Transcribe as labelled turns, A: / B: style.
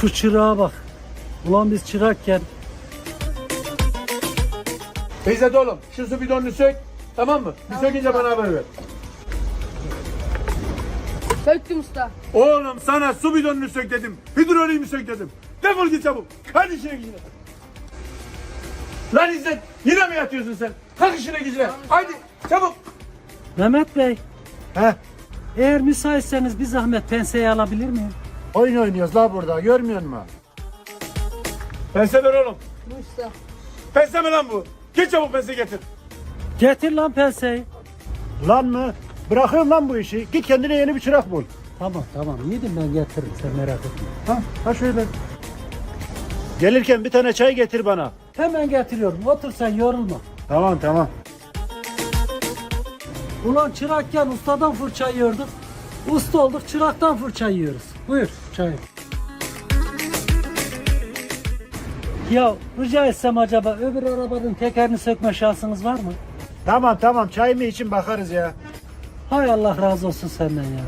A: Şu çırağa bak. Ulan biz çırakken
B: İzzet oğlum şu su bidonunu sök. Tamam mı? Bir sökünce bana haber ver.
C: Söktüm usta.
B: Oğlum sana su bidonunu sök dedim. Hidroliğimi sök dedim. Defol git çabuk. Hadi işine gücüne. Lan İzzet yine mi yatıyorsun sen? Kalk işine gücüne. Hadi çabuk.
A: Mehmet Bey
D: He?
A: eğer müsaitseniz bir zahmet penseyi alabilir miyim?
D: Oyun oynuyoruz la burada görmüyor musun?
B: Pense ver oğlum.
C: Bu usta.
B: Pense mi lan bu? Git çabuk pense getir.
A: Getir lan penseyi.
D: Lan mı? Bırakıyorum lan bu işi. Git kendine yeni bir çırak bul.
A: Tamam tamam yedim ben getiririm sen merak etme.
D: Ha, ha şöyle. Gelirken bir tane çay getir bana.
A: Hemen getiriyorum otur sen yorulma.
D: Tamam tamam.
A: Ulan çırakken ustadan fırça yiyorduk. Usta olduk çıraktan fırça yiyoruz. Buyur çay. Ya rica etsem acaba öbür arabanın tekerini sökme şansınız var mı?
D: Tamam tamam çay mı için bakarız ya.
A: Hay Allah razı olsun senden ya.